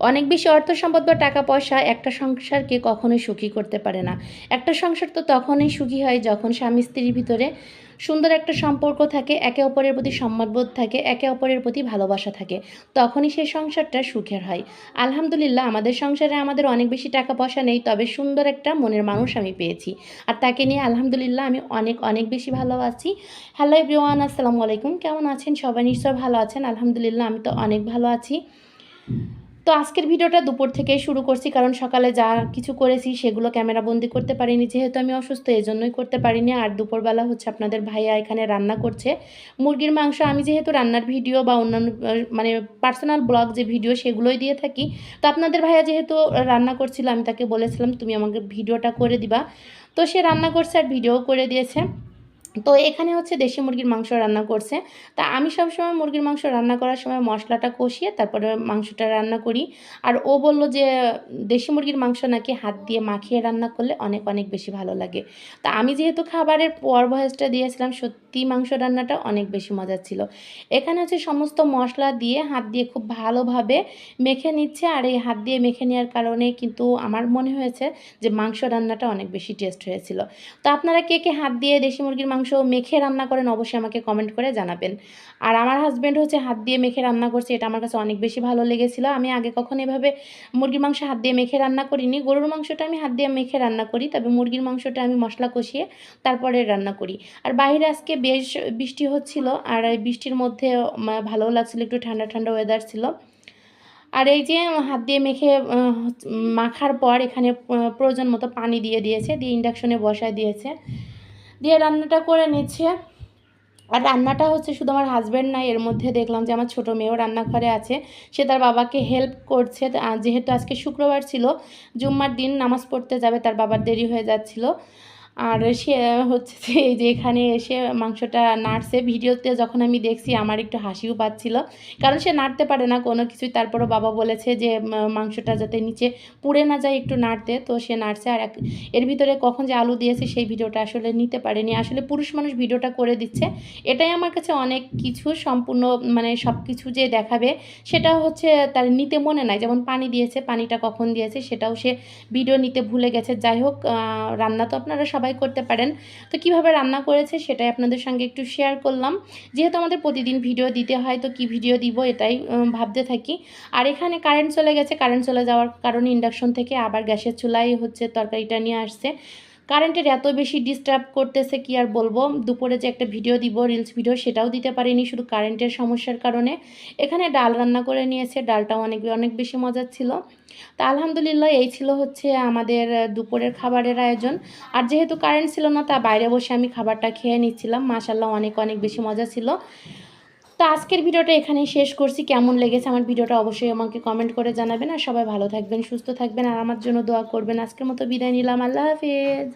অনেক বেশি অর্থ সম্পদ বা টাকা পয়সা একটা সংসারকে কখনোই সুখী করতে পারে না। একটা সংসার তো তখনই সুখী হয় যখন স্বামী স্ত্রীর ভিতরে সুন্দর একটা সম্পর্ক থাকে, একে অপরের প্রতি সম্মানবোধ থাকে, একে অপরের প্রতি ভালোবাসা থাকে, তখনই সেই সংসারটা সুখের হয়। আলহামদুলিল্লাহ, আমাদের সংসারে আমাদের অনেক বেশি টাকা পয়সা নেই, তবে সুন্দর একটা মনের মানুষ আমি পেয়েছি। আর তাকে নিয়ে আলহামদুলিল্লাহ আমি অনেক অনেক বেশি ভালো আছি। হ্যালো এভরিওয়ান আসসালামু আলাইকুম। কেমন আছেন? সবাই নিশ্চয় ভালো আছেন। আলহামদুলিল্লাহ, আমি তো অনেক ভালো আছি। তো আজকের ভিডিওটা দুপুর থেকেই শুরু করছি, কারণ সকালে যা কিছু করেছি সেগুলো ক্যামেরা বন্দি করতে পারিনি, যেহেতু আমি অসুস্থ এই জন্যই করতে পারিনি। আর দুপুরবেলা হচ্ছে আপনাদের ভাইয়া এখানে রান্না করছে। মুরগির মাংস আমি যেহেতু রান্নার ভিডিও বা অন্যান্য মানে পার্সোনাল ব্লগ যে ভিডিও সেগুলোই দিয়ে থাকি, তো আপনাদের ভাইয়া যেহেতু রান্না করছিল, আমি তাকে বলেছিলাম, তুমি আমাকে ভিডিওটা করে দিবা। তো সে রান্না করছে আর ভিডিও করে দিয়েছে। তো এখানে হচ্ছে দেশি মুরগির মাংস রান্না করছে। তা আমি সবসময় মুরগির মাংস রান্না করার সময় মশলাটা কষিয়ে তারপরে মাংসটা রান্না করি। আর ও বলল যে, দেশি মুরগির মাংস নাকি হাত দিয়ে মাখিয়ে রান্না করলে অনেক অনেক বেশি ভালো লাগে। তা আমি যেহেতু খাবারের পর ভয়েসটা দিয়েছিলাম, সত্যি মাংস রান্নাটা অনেক বেশি মজার ছিল। এখানে হচ্ছে সমস্ত মশলা দিয়ে হাত দিয়ে খুব ভালোভাবে মেখে নিচ্ছে। আর এই হাত দিয়ে মেখে নেওয়ার কারণে কিন্তু আমার মনে হয়েছে যে মাংস রান্নাটা অনেক বেশি টেস্ট হয়েছিল। তো আপনারা কে কে হাত দিয়ে দেশি মুরগির মাংস মেখে রান্না করেন, অবশ্যই আমাকে কমেন্ট করে জানাবেন। আর আমার হাজব্যান্ড হচ্ছে হাত দিয়ে মেখে রান্না করছে, এটা আমার কাছে অনেক বেশি ভালো লেগেছিলো। আমি আগে কখনো এভাবে মুরগির মাংস হাত দিয়ে মেখে রান্না করিনি। গরুর মাংসটা আমি হাত দিয়ে মেখে রান্না করি, তবে মুরগির মাংসটা আমি মশলা কষিয়ে তারপরে রান্না করি। আর বাইরে আজকে বেশ বৃষ্টি হচ্ছিল, আর বৃষ্টির মধ্যে ভালোও লাগছিল, একটু ঠান্ডা ঠান্ডা ওয়েদার ছিল। আর এই যে হাত দিয়ে মেখে মাখার পর এখানে প্রয়োজন মতো পানি দিয়ে দিয়েছে, দিয়ে ইন্ডাকশনে বসায় দিয়েছে। দিয়ে রান্নাটা করে নিচ্ছে। আর রান্নাটা হচ্ছে শুধু আমার হাজব্যান্ড নাই, এর মধ্যে দেখলাম যে আমার ছোট মেয়েও রান্নাঘরে আছে। সে তার বাবাকে হেল্প করছে। যেহেতু আজকে শুক্রবার ছিল, জুম্মার দিন নামাজ পড়তে যাবে, তার বাবার দেরি হয়ে যাচ্ছিল। আর সে হচ্ছে যে এই যে এখানে এসে মাংসটা নাড়ছে ভিডিওতে যখন আমি দেখছি আমার একটু হাসিও পাচ্ছিল। কারণ সে নাড়তে পারে না কোনো কিছুই। তারপরও বাবা বলেছে যে মাংসটা যাতে নিচে পুড়ে না যায় একটু নাড়তে। তো সে নাড়ছে আর এক- এর ভিতরে কখন যে আলু দিয়েছে সেই ভিডিওটা আসলে নিতে পারেনি। আসলে পুরুষ মানুষ ভিডিওটা করে দিচ্ছে। এটাই আমার কাছে অনেক কিছু সম্পূর্ণ মানে সব কিছু যে দেখাবে সেটা হচ্ছে তার নিতে মনে নাই। যেমন পানি দিয়েছে পানিটা কখন দিয়েছে সেটাও সে ভিডিও নিতে ভুলে গেছে। যাই হোক রান্না তো আপনারা সবাই করতে পারেন। তো কীভাবে রান্না করেছে সেটাই আপনাদের সঙ্গে একটু শেয়ার করলাম। যেহেতু আমাদের প্রতিদিন ভিডিও দিতে হয়, তো কি ভিডিও দিব এটাই ভাবতে থাকি। আর এখানে কারেন্ট চলে গেছে কারেন্ট চলে যাওয়ার কারণে ইন্ডাকশন থেকে আবার গ্যাসের চুলাই হচ্ছে তরকারিটা নিয়ে আসছে। কারেন্টের এত বেশি ডিস্টার্ব করতেছে, কি আর বলব? দুপুরে যে একটা ভিডিও দিব রিলস ভিডিও সেটাও দিতে পারিনি শুধু কারেন্টের সমস্যার কারণে। এখানে ডাল রান্না করে নিয়েছে, ডালটাও অনেক অনেক বেশি মজার ছিল। তা আলহামদুলিল্লাহ, এই ছিল হচ্ছে আমাদের দুপুরের খাবারের আয়োজন। আর যেহেতু কারেন্ট ছিল না, তা বাইরে বসে আমি খাবারটা খেয়ে নিচ্ছিলাম। মাসাল্লাহ অনেক অনেক বেশি মজা ছিল। তো আজকের ভিডিওটা এখানেই শেষ করছি। কেমন লেগেছে আমার ভিডিওটা অবশ্যই আমাকে কমেন্ট করে জানাবেন। আর সবাই ভালো থাকবেন, সুস্থ থাকবেন, আর আমার জন্য দোয়া করবেন। আজকের মতো বিদায় নিলাম। আল্লাহ হাফেজ।